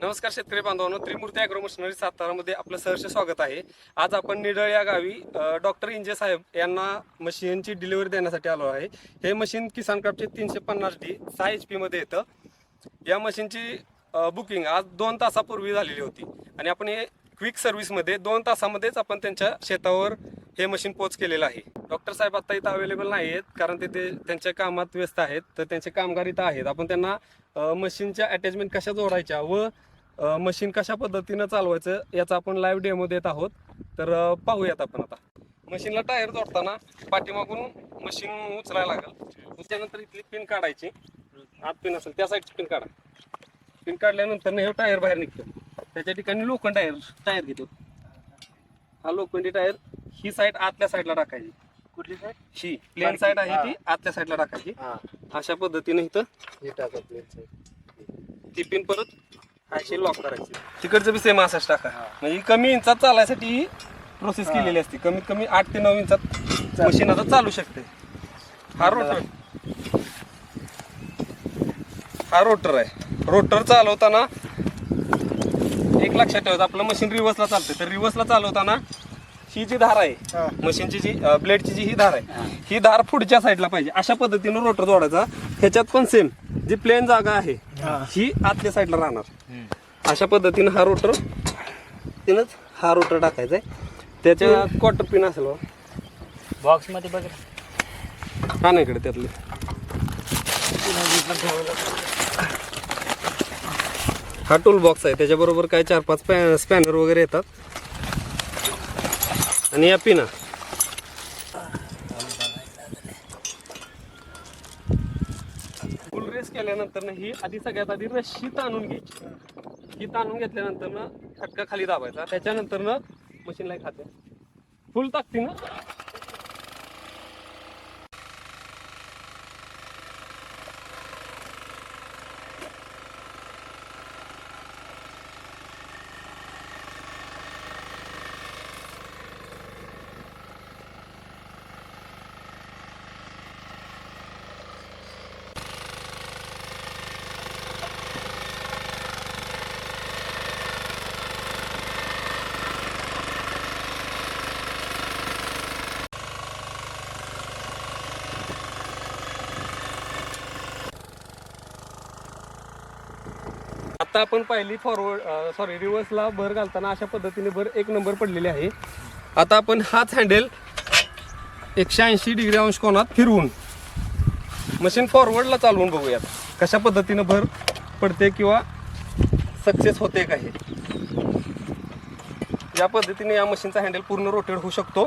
नमस्कार शेतकरी बांधवांनो त्रिमूर्ती अॅग्रो मशिनरी सातारामध्ये आपलं सहर्ष स्वागत आहे. आज आपण निडळ या गावी डॉक्टर इंजे साहेब यांना मशीनची डिलिव्हरी देण्यासाठी आलो आहे. हे मशीन किसान क्राफ्टचे तीनशे पन्नास डी सहा एच मध्ये येतं. या मशीनची बुकिंग आज दोन तासापूर्वी झालेली होती. आणि आपण हे क्विक सर्व्हिसमध्ये दोन तासामध्येच आपण त्यांच्या शेतावर हे मशीन पोच केलेलं आहे. डॉक्टर साहेब आता इथं अवेलेबल नाही आहेत कारण ते ते त्यांच्या कामात व्यस्त आहेत. तर त्यांचे कामगार इथं आहेत. आपण त्यांना मशीनच्या अटॅचमेंट कशा जोडायच्या व मशीन कशा पद्धतीनं चालवायचं याचा आपण लाईव्ह डेमो देत आहोत. तर पाहूयात आपण आता. मशीनला टायर जोडताना पाठीमागून मशीन उचलायला लागेल. त्यानंतर इथली पिन काढायची. आत पिन असेल त्या साईडची पिन काढा. पिन काढल्यानंतर हे टायर बाहेर निघतो. त्याच्या ठिकाणी लोखंड टायर टायर घेतो. हा लोखंडी टायर ही साईड आतल्या साईडला टाकायची. कुठली साईड ही प्लेन साईड आहे ती आतल्या साईडला टाकायची. अशा पद्धतीने इथं ती पिन परत अशी लॉक करायची. तिकडचं बी सेम असंच टाका. हा. म्हणजे कमी इंचात चालायसाठी ही प्रोसेस. केलेली असते. कमीत कमी आठ ते नऊ इंचात मशीन आता चालू शकते. हा रोटर हा रोटर आहे. रोटर चालवताना एक लक्षात ठेवायचं. आपलं मशीन रिव्हर्सला चालतं तर रिव्हर्सला चालवताना ही जी धार आहे हा. मशीनची जी ब्लेडची जी ही धार आहे ही. धार पुढच्या साईडला पाहिजे. अशा पद्धतीनं रोटर जोडायचा. ह्याच्यात पण सेम जी प्लेन जागा आहे हा. आतल्या साईडला राहणार. अशा पद्धतीनं हा रोटर तिनंच हा रोटर टाकायचा आहे. त्याच्या क्वार्टर पिन असेल. बॉक्समध्ये बघ. हा ना इकडे त्यातले. हा टूल बॉक्स आहे. त्याच्याबरोबर काय चार पाच स्पॅनर वगैरे येतात. आणि या पिना. फुल रेस केल्यानंतर ना ही आधी सगळ्यात आधी रशी ताणून घ्यायची. ही ताणून घेतल्यानंतर ना खटका खाली दाबायचा. त्याच्यानंतर ना मशीनला खाते फुल टाकते ना आता आपण पाहिली फॉरवर्ड सॉरी रिव्हर्सला भर घालताना अशा पद्धतीने भर एक नंबर पडलेली आहे. आता आपण हाच हँडेल एकशे ऐंशी डिग्री अंश कोणात फिरवून मशीन फॉरवर्डला चालवून बघूयात. कशा पद्धतीनं भर पडते किंवा सक्सेस होते का हे. या पद्धतीने या मशीनचा हँडल पूर्ण रोटेट होऊ शकतो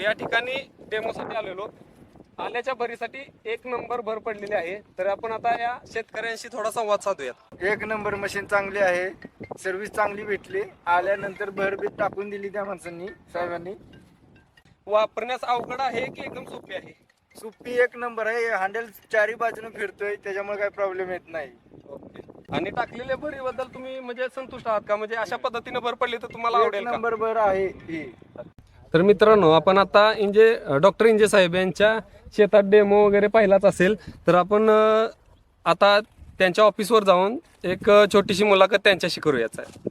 या ठिकाणी डेमोसाठी आलेलो. आल्याच्या भरीसाठी एक नंबर भर पडलेली आहे. तर आपण आता या शेतकऱ्यांशी थोडा संवाद साधूयात. एक नंबर मशीन चांगली आहे. सर्व्हिस चांगली भेटली. आल्यानंतर भर बीत टाकून दिली त्या माणसांनी साहेबांनी. वापरण्यास अवघड आहे की एकदम सोपी आहे? सुप्पी एक नंबर आहे. हँडल चारी बाजूने फिरतोय त्याच्यामुळे काही प्रॉब्लेम येत नाही. आणि टाकलेल्या भरीबद्दल तुम्ही म्हणजे संतुष्ट आहात का? म्हणजे अशा पद्धतीने भर पडली तर तुम्हाला आवडेल नंबर भर आहे ही. तर मित्रांनो आपण आता इंजे डॉक्टर इंजे साहेब यांच्या शेतात डेमो वगैरे पाहिलाच असेल तर आपण आता त्यांच्या ऑफिसवर जाऊन एक छोटीशी मुलाखत त्यांच्याशी करूयाच आहे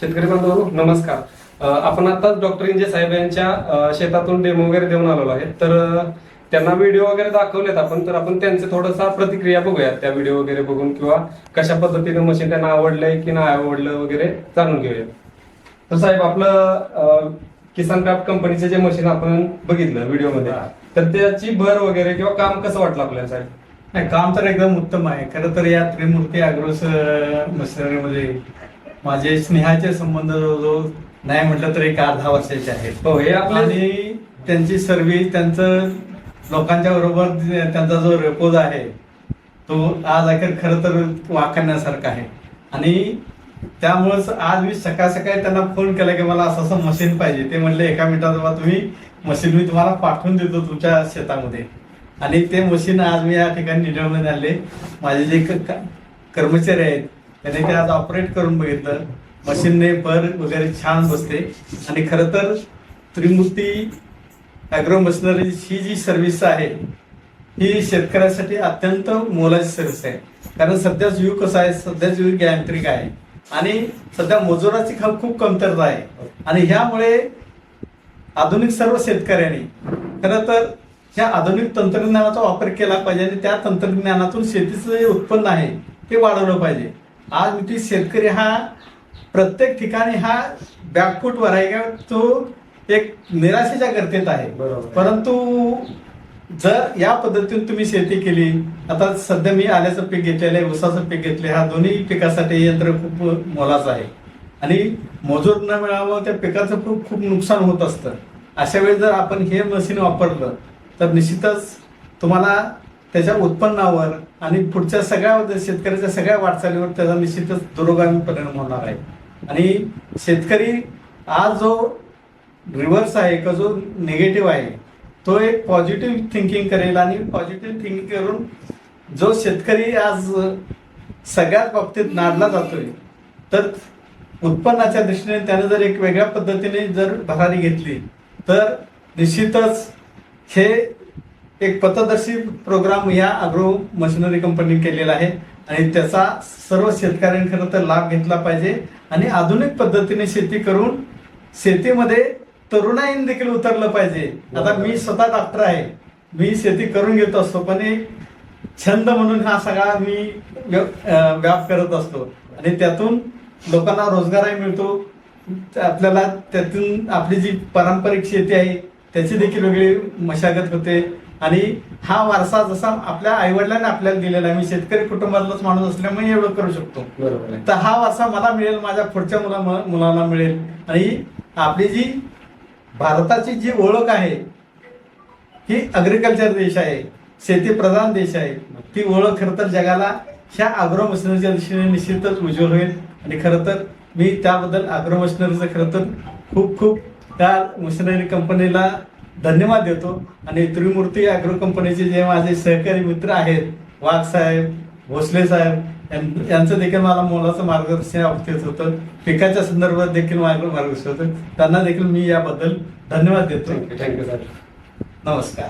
शेतकरी बांधव नमस्कार. आपण आता डॉक्टर इंजे साहेब यांच्या शेतातून डेमो वगैरे देऊन आलेलो आहे. तर त्यांना व्हिडिओ वगैरे दाखवलेत आपण तर आपण त्यांचे थोडंसं प्रतिक्रिया बघूयात त्या व्हिडिओ वगैरे बघून किंवा कशा पद्धतीने मशीन त्यांना आवडलंय की नाही आवडलं वगैरे जाणून घेऊयात. तर साहेब आपलं किसान क्राफ्ट कंपनीचे जे मशीन आपण बघितलं व्हिडिओमध्ये. तर त्याची भर वगैरे किंवा काम कसं वाटलं आपल्याला साहेब? नाही काम तर एकदम उत्तम आहे. खरं तर या त्रिमूर्ती अॅग्रोस मशिनरीमध्ये माझे स्नेहाचे संबंध जवळजवळ नाही म्हटलं तर एक अर्धा वर्षाचे आहेत. हो हे आपले आणि त्यांची सर्व्हिस त्यांचं लोकांच्या बरोबर त्यांचा जो रेपोज आहे तो आज अखेर खरं तर वाखाणण्यासारखा आहे. आणि त्यामुळेच आज मी सकाळ सकाळी त्यांना फोन केला की मला असं असं मशीन पाहिजे. ते म्हणले एका मिनिटात बाबा तुम्ही मशीन मी तुम्हाला पाठवून देतो तुमच्या शेतामध्ये. आणि ते मशीन आज मी या ठिकाणी निडळमध्ये आणले. माझे जे कर्मचारी आहेत त्याने ते आज ऑपरेट करून बघितलं. मशीनने भर वगैरे छान बसते. आणि खरं तर त्रिमूर्ती ॲग्रो मशिनरी ही जी सर्व्हिस आहे ही शेतकऱ्यासाठी अत्यंत मोलाची सर्व्हिस आहे. कारण सध्याच युग कसं आहे सध्याच युग यांत्रिक आहे. आणि सध्या मजुराची खूप खूप कमतरता आहे. आणि ह्यामुळे आधुनिक सर्व शेतकऱ्यांनी खरं तर ह्या आधुनिक तंत्रज्ञानाचा वापर केला पाहिजे आणि त्या तंत्रज्ञानातून शेतीचं जे उत्पन्न आहे ते वाढवलं पाहिजे. आज मी शेतकरी हा प्रत्येक ठिकाणी हा बॅकफूटवर आहे का तो एक निराशेच्या गर्तेत आहे. बरोबर. परंतु जर या पद्धतीने तुम्ही शेती केली आता सध्या मी आल्याचं पीक घेतलेलं आहे ऊसाचं पीक घेतले हा दोन्ही पिकासाठी यंत्र खूप मोलाचं आहे. आणि मजूर न मिळावं त्या पिकाचं खूप खूप नुकसान होत असतं. अशा वेळी जर आपण हे मशीन वापरलं तर निश्चितच तुम्हाला त्याच्या उत्पन्नावर आणि पुढच्या सगळ्या शेतकऱ्याच्या सगळ्या वाटचालीवर त्याचा निश्चितच दुरोगामी परिणाम होणार आहे. आणि शेतकरी आज जो रिव्हर्स आहे का जो निगेटिव्ह आहे तो एक पॉझिटिव्ह थिंकिंग करेल आणि पॉझिटिव्ह थिंकिंग करून जो शेतकरी आज सगळ्याच बाबतीत नाडला जातोय तर उत्पन्नाच्या दृष्टीने त्याने जर एक वेगळ्या पद्धतीने जर भरारी घेतली तर निश्चितच हे एक पथदर्शी प्रोग्राम या अग्रो मशिनरी कंपनी केलेला आहे आणि त्याचा सर्व शेतकऱ्यांनी खरं तर लाभ घेतला पाहिजे आणि आधुनिक पद्धतीने शेती करून शेतीमध्ये तरुणाईन देखील उतरलं पाहिजे. आता मी स्वतः डॉक्टर आहे. मी शेती करून घेत असतो पण एक छंद म्हणून हा सगळा मी व्याप करत असतो. आणि त्यातून लोकांना रोजगारही मिळतो. आपल्याला त्यातून आपली जी पारंपरिक शेती आहे त्याची देखील वेगळी मशागत होते. आणि हा वारसा जसा आपल्या आईवडिलांनी आपल्याला दिलेला आहे. मी शेतकरी कुटुंबातलाच माणूस असल्यामुळे एवढं करू शकतो. बरोबर तर हा वारसा मला मिळेल माझ्या पुढच्या मुला मुलाला मिळेल. आणि आपली जी भारताची जी ओळख आहे ही अग्रिकल्चर देश आहे शेतीप्रधान देश आहे ती ओळख खरं तर जगाला ह्या अग्रो मशिनरीच्या दिशेने निश्चितच उज्ज्वल होईल. आणि खरं तर मी त्याबद्दल अग्रो मशिनरीचं खरं तर खूप खूप त्या मशिनरी कंपनीला धन्यवाद देतो. आणि त्रिमूर्ती अॅग्रो कंपनीचे जे माझे सहकारी मित्र आहेत वाघ साहेब भोसले साहेब यांचं देखील मला मोलाचं मार्गदर्शन अपेक्षित होतं. पिकाच्या संदर्भात देखील मार्ग- मार्गदर्शन होतं. त्यांना देखील मी याबद्दल धन्यवाद देतो. थँक्यू सर नमस्कार.